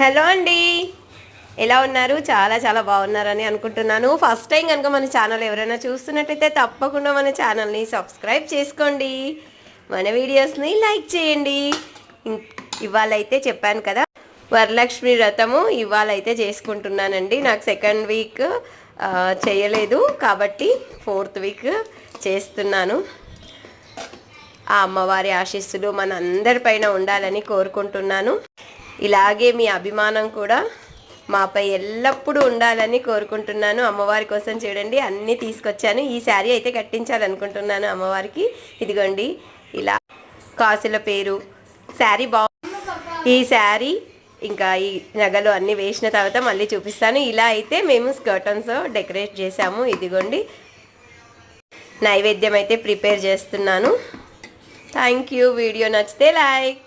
Hello అండి. ఎలా ఉన్నారు? చాలా చాలా బాగున్నారని అనుకుంటున్నాను. ఫస్ట్ టైం కనుక మన ఛానల్ ఎవరైనా చూస్తున్నట్టయితే తప్పకుండా మన ఛానల్ని సబ్స్క్రైబ్ చేసుకోండి. మన వీడియోస్ని లైక్ చేయండి. ఇవాళైతే ఇవాళ అయితే చెప్పాను కదా వరలక్ష్మి వ్రతము ఇవాళైతే చేసుకుంటున్నానండి. నాకు సెకండ్ వీక్ చేయలేదు. కాబట్టి ఫోర్త్ వీక్ చేస్తున్నాను. ఆ అమ్మవారి ఆశీస్సులు మన అందరిపైన ఉండాలని కోరుకుంటున్నాను. ఇలాగే మీ అభిమానం కూడా మాపై ఎల్లప్పుడూ ఉండాలని కోరుకుంటున్నాను. అమ్మవారి కోసం చూడండి అన్నీ తీసుకొచ్చాను. ఈ శారీ అయితే కట్టించాలనుకుంటున్నాను అమ్మవారికి. ఇదిగోండి ఇలా కాసుల పేరు శారీ బా ఈ శారీ ఇంకా ఈ నగలు అన్నీ వేసిన తర్వాత మళ్ళీ చూపిస్తాను. ఇలా అయితే మేము స్కర్టన్స్ డెకరేట్ చేసాము ఇదిగోండి నైవేద్యం అయితే ప్రిపేర్ చేస్తున్నాను. Thank you. వీడియో నచ్చితే లైక్.